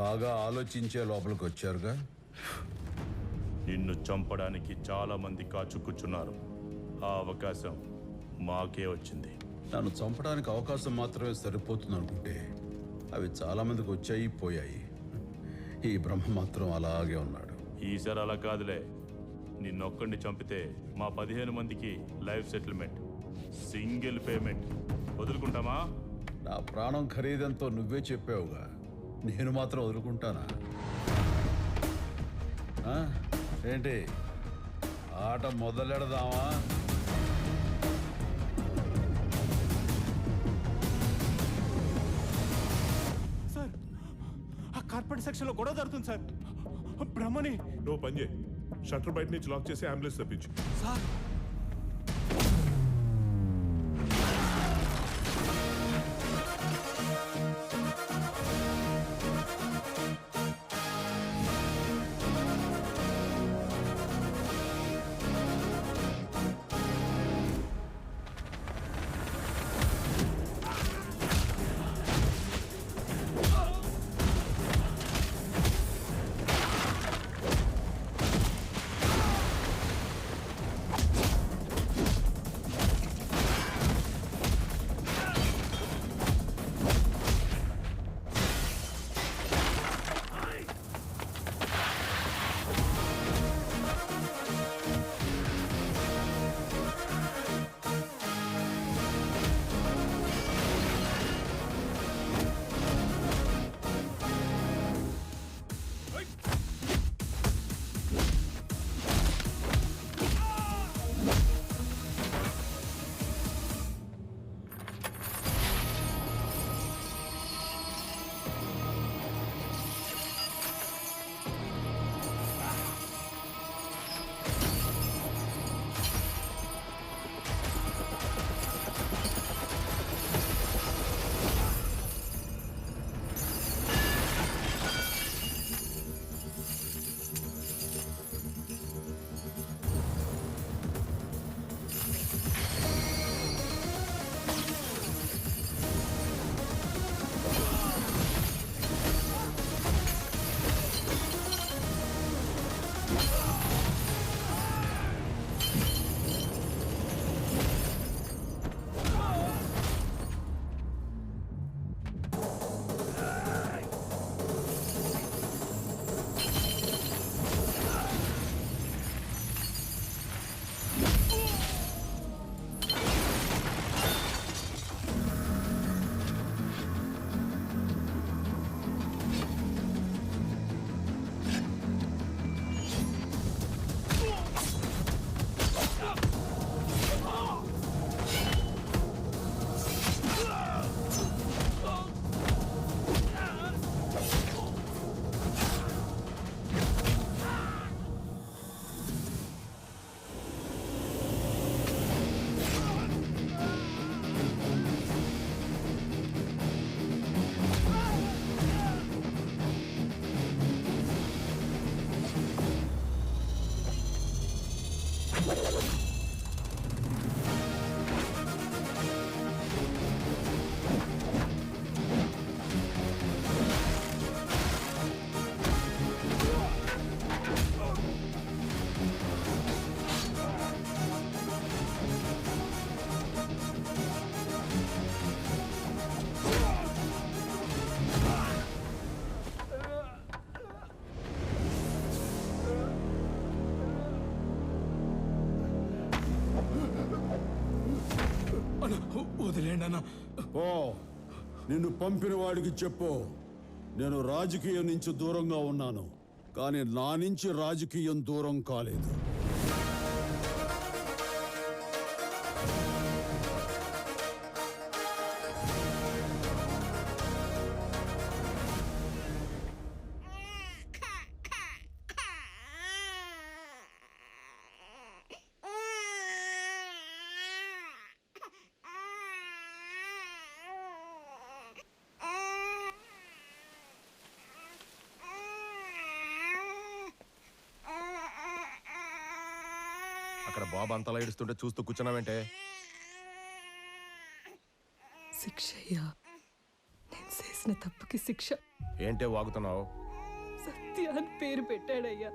బాగా ఆలోచించే లోపలికి వచ్చారుగా? నిన్ను చంపడానికి చాలా మంది కాచు కూర్చున్నారు ఆ అవకాశం మాకే వచ్చింది. నన్ను చంపడానికి అవకాశం మాత్రమే సరిపోతుంది అనుకుంటే అవి చాలా మందికి వచ్చాయి పోయాయి. ఈ బ్రహ్మ మాత్రం అలాగే ఉన్నాడు. ఈసారి అలా కాదులే. నిన్నొక్కడిని చంపితే మా పదిహేను మందికి లైఫ్ సెటిల్మెంట్ సింగిల్ పేమెంట్. వదులుకుంటామా? నా ప్రాణం ఖరీదంతో నువ్వే చెప్పావుగా. నేను మాత్రం వదులుకుంటానా? ఆ? ఏంటి? ఆట మొదలెడదామా? సార్ ఆ కార్పెట్ సెక్షన్లో గొడవ జరుగుతుంది సార్. బ్రహ్మని. నువ్వు పని చేయి. షట్టర్ బయట నుంచి లాక్ చేసి అంబులెన్స్ తెప్పించు. సార్ నిన్ను పంపిన వాడికి చెప్పు. నేను రాజకీయం నుంచి దూరంగా ఉన్నాను. కానీ నా నుంచి రాజకీయం దూరం కాలేదు. అక్కడ బాబు అంతలా ఏడుస్తుంటే చూస్తూ కూర్చున్నావంటే? శిక్ష అయ్యా. నేను చేసిన తప్పుకి శిక్ష. ఏంటే వాగుతున్నావు? సత్య అని పేరు పెట్టాడయ్యా.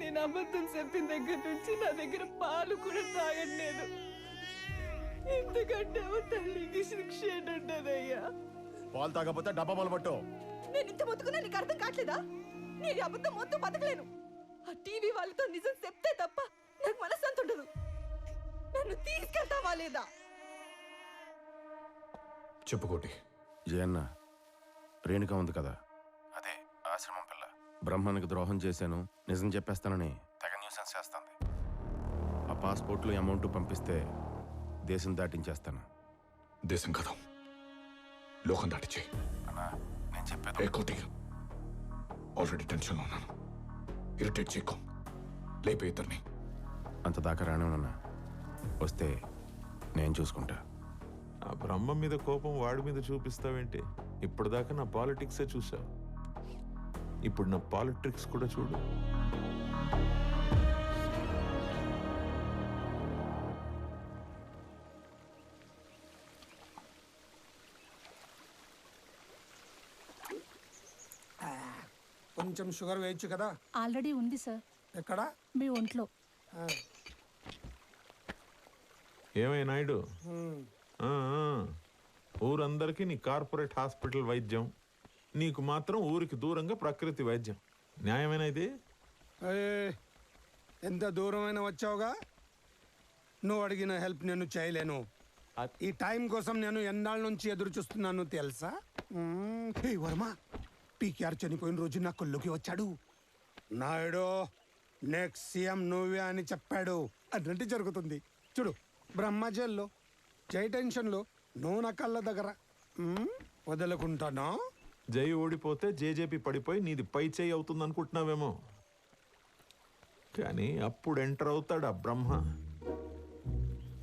నేను అబద్ధం చెప్పిన దగ్గర నుంచి నా దగ్గర పాలు కూడా తాగట్లేదు. ఇంతకంటే ఓ తల్లికి శిక్ష ఏంటంటదయ్యా పాలు తాగకపోతే డబ్బా పాలు పట్టు. నేను ఇంత బతుకున్నా నీకు అర్థం కావట్లేదా? నేను అబద్ధం మొత్తం బతకలేను. ఆ టీవీ వాళ్ళతో నిజం చెప్తే తప్ప నాకు మనశ్శాంతి ఉండదు. నన్ను తీసుకెళ్తావా లేదా? చెప్పుకోటి జయన్న రేణుక ఉంది కదా? అదే ఆశ్రమం పిల్ల. బ్రహ్మానికి ద్రోహం చేశాను నిజం చెప్పేస్తానని తెగ న్యూసెన్స్ చేస్తుంది. ఆ పాస్పోర్ట్లో అమౌంట్ పంపిస్తే దేశం దాటించేస్తాను. దేశం కదా? లోకం దాటిచ్చే అన్నా నేను చెప్పేది కోటి ఆల్రెడీ టెన్షన్లో ఉన్నాను. ఇరిటేట్ చేయకు. లేపే ఇద్దరిని. అంత దాకా రానున్నా వస్తే నేను చూసుకుంటా. ఆ బ్రహ్మ మీద కోపం వాడి మీద చూపిస్తావేంటి? ఇప్పటిదాకా నా పాలిటిక్సే చూసావు ఇప్పుడు నా పాలిటిక్స్ కూడా చూడు. కొంచెం షుగర్ వేయచ్చు కదా? ఆల్రెడీ ఉంది సార్. ఎక్కడ? మీ ఒంట్లో. ఆ, ఏమై నాయుడు? ఆ, ఆ. ఊరందరికీ నీ కార్పొరేట్ హాస్పిటల్ వైద్యం నీకు మాత్రం ఊరికి దూరంగా ప్రకృతి వైద్యం. న్యాయమేనా ఇది? ఏయ్, ఎంత దూరమైన వచ్చావుగా? నువ్వు అడిగిన హెల్ప్ నేను చేయలేను. ఈ టైం కోసం నేను ఎన్నాళ్ళ నుంచి ఎదురు చూస్తున్నాను తెలుసా? మ్మ్. హే వర్మ పీకేఆర్ చనిపోయిన రోజు నా కొల్లుకి వచ్చాడు. నాయుడు నెక్స్ట్ సీఎం నువ్వే అని చెప్పాడు. అన్నట్టు జరుగుతుంది. చూడు బ్రహ్మజల్లో జై టెన్షన్లో నువ్వు కళ్ళ దగ్గర వదలకుంటానా? జై ఓడిపోతే జేజేపీ పడిపోయి నీది పై చేయి అవుతుంది అనుకుంటున్నావేమో కానీ అప్పుడు ఎంటర్ అవుతాడు ఆ బ్రహ్మ.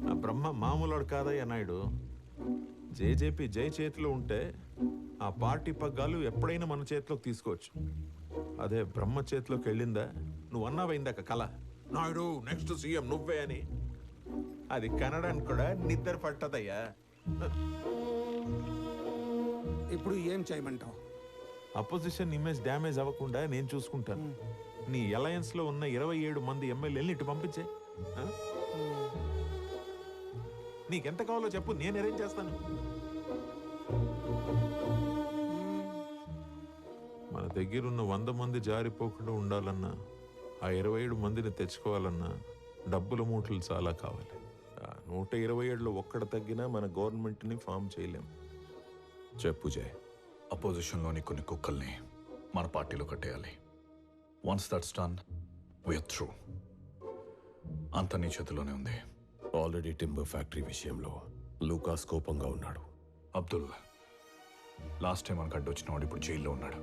ఆ బ్రహ్మ మామూలుడు కాదయ్య నాయుడు. జేజేపీ జై చేతిలో ఉంటే ఆ పార్టీ పగ్గాలు ఎప్పుడైనా మన చేతిలోకి తీసుకోవచ్చు. అదే బ్రహ్మ చేతిలోకి వెళ్ళిందా? నువ్వు అన్నావైందాక కళ? నాయుడు నెక్స్ట్ సీఎం నువ్వే అని. అది కనడానికి కూడా నిద్ర పట్టదయ్యా. ఇప్పుడు ఏం చేయమంటావు? అపోజిషన్ ఇమేజ్ డ్యామేజ్ అవ్వకుండా నేను చూసుకుంటాను. నీ అలయన్స్లో ఉన్న ఇరవై ఏడు మంది ఎమ్మెల్యేలు ఇటు పంపించే? నీకెంత కావాలో చెప్పు నేను అరేంజ్ చేస్తాను. మన దగ్గర ఉన్న వంద మంది జారిపోకుండా ఉండాలన్నా ఆ ఇరవై ఏడు మందిని తెచ్చుకోవాలన్నా డబ్బుల మూటలు చాలా కావాలి. నూట ఇరవై ఏడులో ఒక్కడ తగ్గినా మన గవర్నమెంట్ని ఫామ్ చేయలేం. చెప్పు జయ్ అపోజిషన్లోని కొన్ని కుక్కల్ని మన పార్టీలో కట్టేయాలి. Once that's done we're through అంత నీ చేతిలోనే ఉంది. ఆల్రెడీ టింబర్ ఫ్యాక్టరీ విషయంలో లూకాస్ కోపంగా ఉన్నాడు. అబ్దుల్ లాస్ట్ టైం మనకు అడ్డొచ్చినవాడు ఇప్పుడు జైల్లో ఉన్నాడు.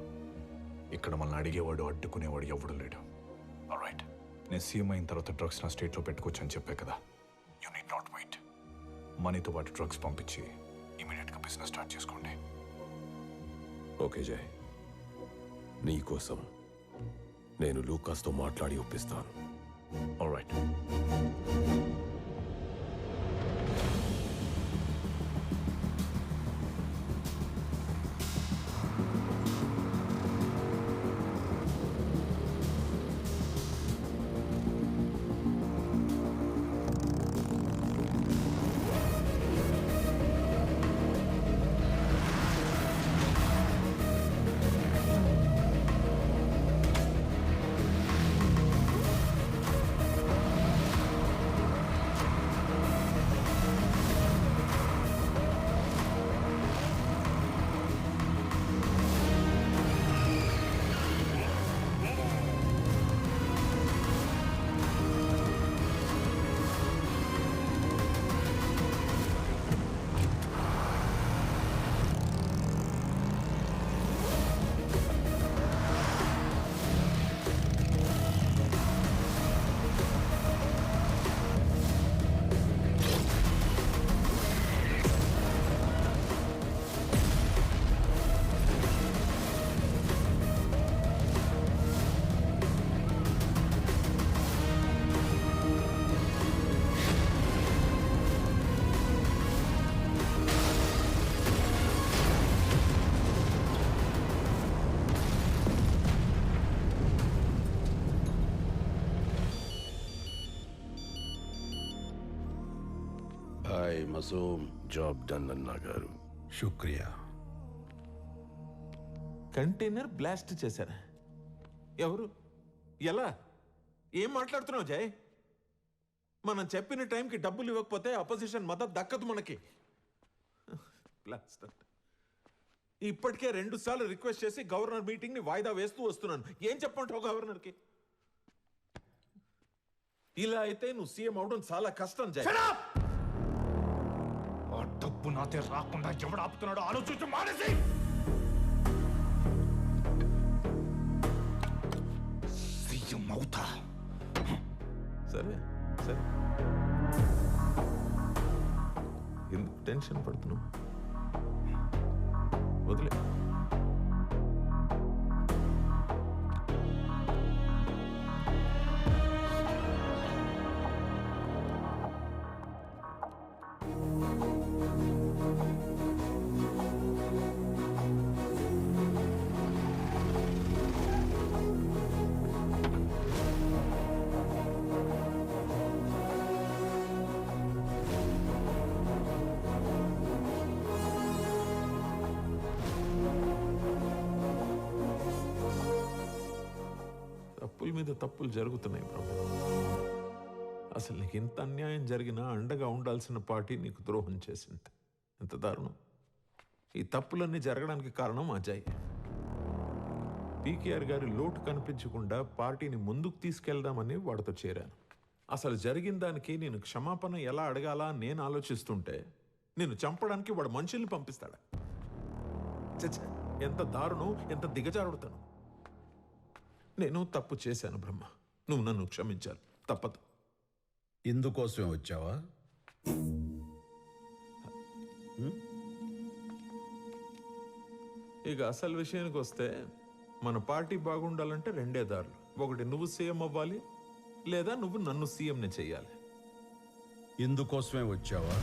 ఇక్కడ మనల్ని అడిగేవాడు అడ్డుకునేవాడు ఎవడు లేడు. రైట్ నేను సీఎం అయిన తర్వాత డ్రగ్స్ నా స్టేట్లో పెట్టుకోవచ్చని చెప్పే కదా. యూ నీట్ నాట్ వెయిట్ మనీతో పాటు డ్రగ్స్ పంపించి ఇమీడియట్గా బిజినెస్ స్టార్ట్ చేసుకోండి. ఓకే జయ్ నీకోసం నేను లూకాస్తో మాట్లాడి ఒప్పిస్తాను. Right hi Masoom job done అన్నా గారు శుక్రియా కంటైనర్ బ్లాస్ట్ చేశారా. ఎవరు? ఎలా? ఏం మాట్లాడుతున్నావు జయ్ మనం చెప్పిన టైంకి డబ్బులు ఇవ్వకపోతే అపోజిషన్ మద్దతు దక్కదు మనకి. బ్లాస్ట్ ఇప్పటికే రెండు సార్లు రిక్వెస్ట్ చేసి గవర్నర్ మీటింగ్ని వాయిదా వేస్తూ వస్తున్నాను. ఏం చెప్పంటావు గవర్నర్కి ఇలా అయితే నువ్వు సీఎం అవడం చాలా కష్టం జయ్ డబ్బు నాతే రాకుండా ఎవడు ఆపుతున్నాడో ఆలోచించు మానేసి! సీఎం అవుతా. సరే సరే. ఎందుకు టెన్షన్ పడుతున్నావు? వదిలే. మీద తప్పులు జరుగుతున్నాయి ప్రభు. అసలు నీకు ఇంత అన్యాయం జరిగినా అండగా ఉండాల్సిన పార్టీ నీకు ద్రోహం చేసింది. ఎంత దారుణం. ఈ తప్పులన్నీ జరగడానికి కారణం అజయ్. పీకేఆర్ గారి లోటు కనిపించకుండా పార్టీని ముందుకు తీసుకెళ్దామని వాడితో చేరాను. అసలు జరిగిన దానికి నేను క్షమాపణ ఎలా అడగాలా నేను ఆలోచిస్తుంటే నేను చంపడానికి వాడు మనుషుల్ని పంపిస్తాడా? చ్చ! ఎంత దారుణం ఎంత దిగజారుడుతాను. నేను తప్పు చేశాను బ్రహ్మ. నువ్వు నన్ను క్షమించాలి. తప్పదు. ఇందుకోసమే వచ్చావా? ఇక అసలు విషయానికి వస్తే మన పార్టీ బాగుండాలంటే రెండే దారులు. ఒకటి నువ్వు సీఎం అవ్వాలి లేదా నువ్వు నన్ను సీఎంని చెయ్యాలి. ఇందుకోసమే వచ్చావా?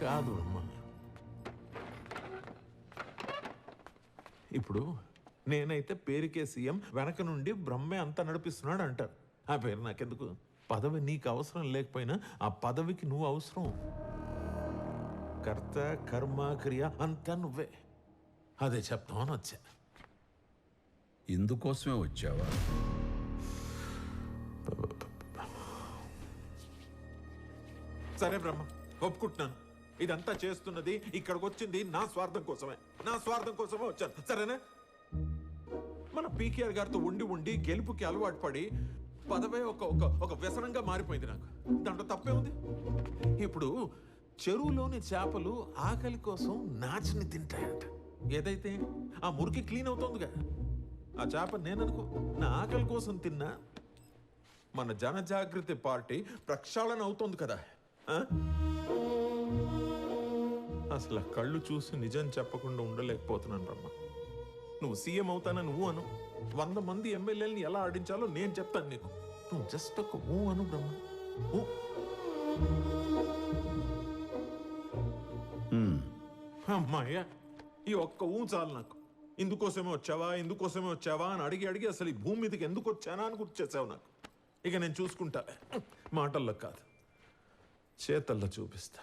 కాదు బ్రహ్మ. ఇప్పుడు నేనైతే పేరుకే సీఎం వెనక నుండి బ్రహ్మే అంతా నడిపిస్తున్నాడు అంటారు. ఆ పేరు నాకెందుకు? పదవి నీకు అవసరం లేకపోయినా ఆ పదవికి నువ్వు అవసరం. కర్త కర్మ క్రియ అంతా నువ్వే. అదే చెప్తామని వచ్చా. ఇందుకోసమే వచ్చావా? సరే బ్రహ్మ ఒప్పుకుంటున్నాను. ఇదంతా చేస్తున్నది ఇక్కడికి వచ్చింది నా స్వార్థం కోసమే. నా స్వార్థం కోసమే వచ్చాను. సరేనా? మన పీకేఆర్ గారితో ఉండి ఉండి గెలుపుకి అలవాటు పడి పదవే ఒక ఒక ఒక వ్యసనంగా మారిపోయింది నాకు. దాంట్లో తప్పే ఉంది. ఇప్పుడు చెరువులోని చేపలు ఆకలి కోసం నాచిని తింటాయంట. ఏదైతే ఆ మురికి క్లీన్ అవుతోందిగా. ఆ చేప నేననుకో నా ఆకలి కోసం తిన్నా మన జనజాగృతి పార్టీ ప్రక్షాళన అవుతోంది కదా. అసలు కళ్ళు చూసి నిజం చెప్పకుండా ఉండలేకపోతున్నాను రమ్మ. నువ్వు సీఎం అవుతానని నువ్వు అను. వంద మంది ఎమ్మెల్యేలని ఎలా ఆడించాలో నేను చెప్తాను నీకు. నువ్వు జస్ట్ ఒక ఊ అను బ్రహ్మ. ఊ. అమ్మాయ్యా ఈ ఒక్క ఊ చాలు నాకు. ఇందుకోసమే వచ్చావా ఇందుకోసమే వచ్చావా అని అడిగి అడిగి అసలు ఈ భూమి మీదకి ఎందుకు వచ్చానా అని గుర్తు చేసావు నాకు. ఇక నేను చూసుకుంటా. మాటల్లో కాదు చేతల్లో చూపిస్తా.